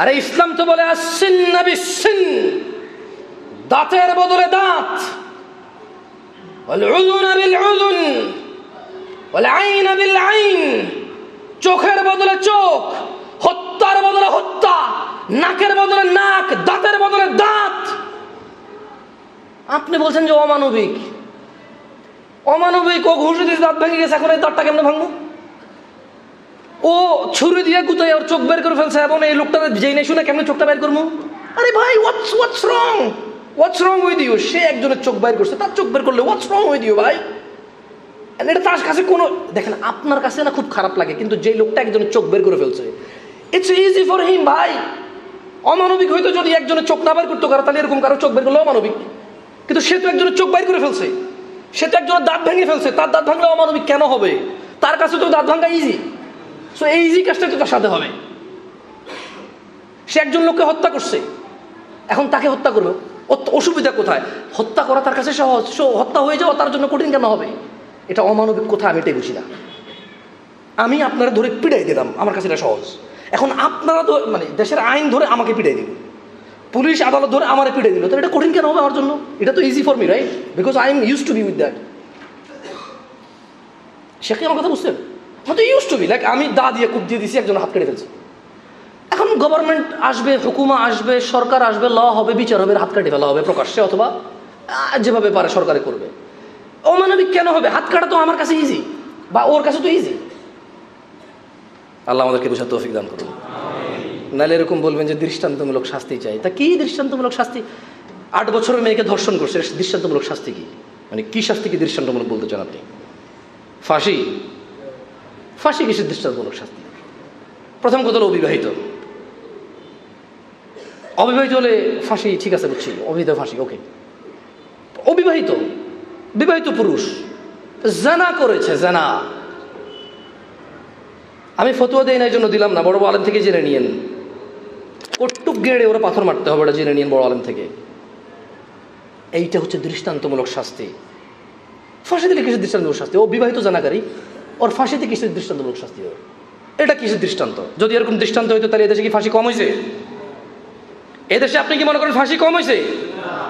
আরে ইসলাম তো বলে আসছেন দাঁতের বদলে দাঁত। চোখের বদলে চোখ, হত্যার বদলে হত্যা, নাকের বদলে নাক, দাঁতের বদলে দাঁত। আপনি বলছেন যে অমানবিক। অমানবিক ও ঘুষ দিয়ে দাঁত ভেঙে গেছে, এখন এই দাঁতটা কেমনে ভাঙবো? ও ছুরি দিয়ে গুতাই ওর চোখ বের করে ফেলছে এবং এই লোকটা যেই নেই শুনে কেমনে চোখটা বের করব? আরে ভাই what's what's wrong what's wrong with you সে একজনের চোখ বের করছে, তার চোখ বের করলে হোয়াটস রং উইথ ইউ ভাই? এটা তার কাছে কোনো দেখেন, আপনার কাছে না খুব খারাপ লাগে, কিন্তু যেই লোকটা একজনের চোখ বের করে ফেলছে ইটস ইজি ফর হিম ভাই। অমানবিক হয়তো যদি একজনের চোখ না বের করতে পারে তাহলে এরকম কারও চোখ বের করলে অমানবিক। কিন্তু সে তো একজনের চোখ বাইর করে ফেলছে। সে তো একজনের দাঁত ভেঙে ফেলছে, তার দাঁত ভাঙলে অমানবিক কেন হবে? তার কাছে তো দাঁত ভাঙা ইজি সো এই ইজি কাজটা তো তার সাথে হবে। সে একজন লোককে হত্যা করছে। এখন তাকে হত্যা করবে। অসুবিধা কোথায়? হত্যা করা তার কাছে সহজ। সো, হত্যা হয়ে যাওয়া তার জন্য কঠিন কেন হবে? এটা অমানবিক কোথায় আমি এটাই বুঝি না। আমি আপনারা ধরে পিড়াই দিলাম। আমার কাছে এটা সহজ। এখন আপনারা তো মানে দেশের আইন ধরে আমাকে পিড়াই দিল পুলিশ আদালত ধরে আমার পিড়ে দিল। তো এটা কঠিন কেন হবে আমার জন্য? এটা তো easy for me right because I am use to be with that সে কি আমার কথা বুঝছেন? আমার তো ইউজ টু বি লাইক আমি দা দিয়ে কুপ দিয়ে দিছি, একজন হাত কেটে ফেলছি। এখন গভর্নমেন্ট আসবে, হুকুমা আসবে, সরকার আসবে ল হবে, বিচার হবে, হাত কাটে ফেলা হবে, প্রকাশ্যে অথবা যেভাবে পারে সরকারে করবে। অমানবিক কেন হবে? হাত কাটা তো আমার কাছে ইজি বা ওর কাছে তো ইজি আল্লাহ আমাদেরকে বোঝার তৌফিক দান করুন। নাহলে এরকম বলবেন যে দৃষ্টান্তমূলক শাস্তি চাই। তা কি দৃষ্টান্তমূলক শাস্তি? আট বছরের মেয়েকে ধর্ষণ করছে, দৃষ্টান্তমূলক শাস্তি কি? মানে কি শাস্তি কি দৃষ্টান্তমূলক বলতে চান আপনি? ফাঁসি? ফাঁসি কিসের দৃষ্টান্তমূলক শাস্তি? প্রথম কথা হলো অবিবাহিত। অবিবাহিত হলে ফাঁসি ঠিক আছে বুঝছি, অবিবাহিত ফাঁসি ওকে অবিবাহিত, বিবাহিত পুরুষ, জানা করেছে, জানা। আমি ফতুয়া দেই না এই জন্য দিলাম না, বড় বড় আলেম থেকে জেনে নিয়েন। কটুক গেড়ে ওরা পাথর মারতে হবে ওটা জেনে নিন বড় আলেম থেকে। এইটা হচ্ছে দৃষ্টান্তমূলক শাস্তি। ফাঁসি দিলে কিসের দৃষ্টান্তমূলক শাস্তি? ও বিবাহিত জানাকারী ওর ফাঁসিতে কিসের দৃষ্টান্তমূলক শাস্তি হবে। এটা কিসের দৃষ্টান্ত। যদি এরকম দৃষ্টান্ত হইতো, তাহলে এদেশে কি ফাঁসি কম হয়েছে এদেশে আপনি কি মনে করেন ফাঁসি কম হয়েছে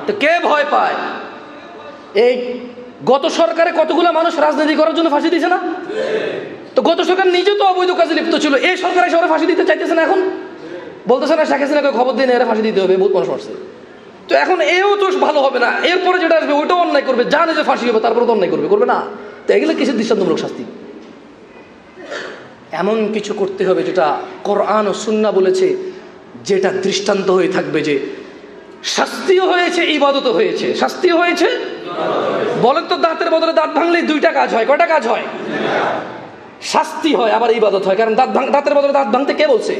তো কে ভয় পায়? এই গত সরকারে কতগুলো মানুষ রাজনীতি করার জন্য ফাঁসি দিয়েছে না? তো গত সরকার নিজে তো অবৈধ কাজে লিপ্ত ছিল। এই সরকার এসে ওরা ফাঁসি দিতে চাইতেছে না এখন? বলতেছে না, শেখ হাসিনাকে খবর দিয়ে এরা ফাঁসি দিতে হবে, বহুত মানুষ মারছে। তো এখন এও তো ভালো হবে না। এরপরে যেটা আসবে, ওইটাও অন্যায় করবে। জানে যে ফাঁসি হবে, তারপরে তো অন্যায় করবে করবে না। তো এগুলো কিসের দৃষ্টান্তমূলক শাস্তি। এমন কিছু করতে হবে যেটা কোরআন ও সুন্না বলেছে, যেটা দৃষ্টান্ত হয়ে থাকবে যে শাস্তিও হয়েছে ইবাদত হয়েছে। শাস্তিও হয়েছে? বলেন তো দাঁতের বদলে দাঁত ভাঙলে দুইটা কাজ হয়, কয়টা কাজ হয়? শাস্তি হয়, আবার ইবাদত হয়। কারণ দাঁত দাঁতের বদলে দাঁত ভাঙতে কে বলছে?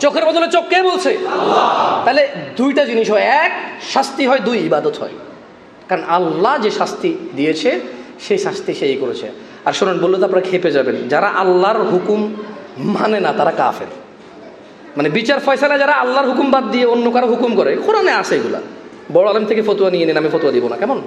চোখের বদলে চোখ কে বলছে? তাহলে দুইটা জিনিস হয়। এক, শাস্তি হয়, দুই, ইবাদত হয়। কারণ আল্লাহ যে শাস্তি দিয়েছে, সেই শাস্তি সেই করেছে। আর শোনেন, বললে তো আপনারা খেপে যাবেন। যারা আল্লাহর হুকুম মানে না, তারা কাফের। মানে বিচার ফয়সালা যারা আল্লাহর হুকুম বাদ দিয়ে অন্য কারও হুকুম করে, কোরআনে আসে এগুলা। বড় আলম থেকে ফতুয়া নিয়ে নেন, আমি ফতুয়া দিব না, কেমন?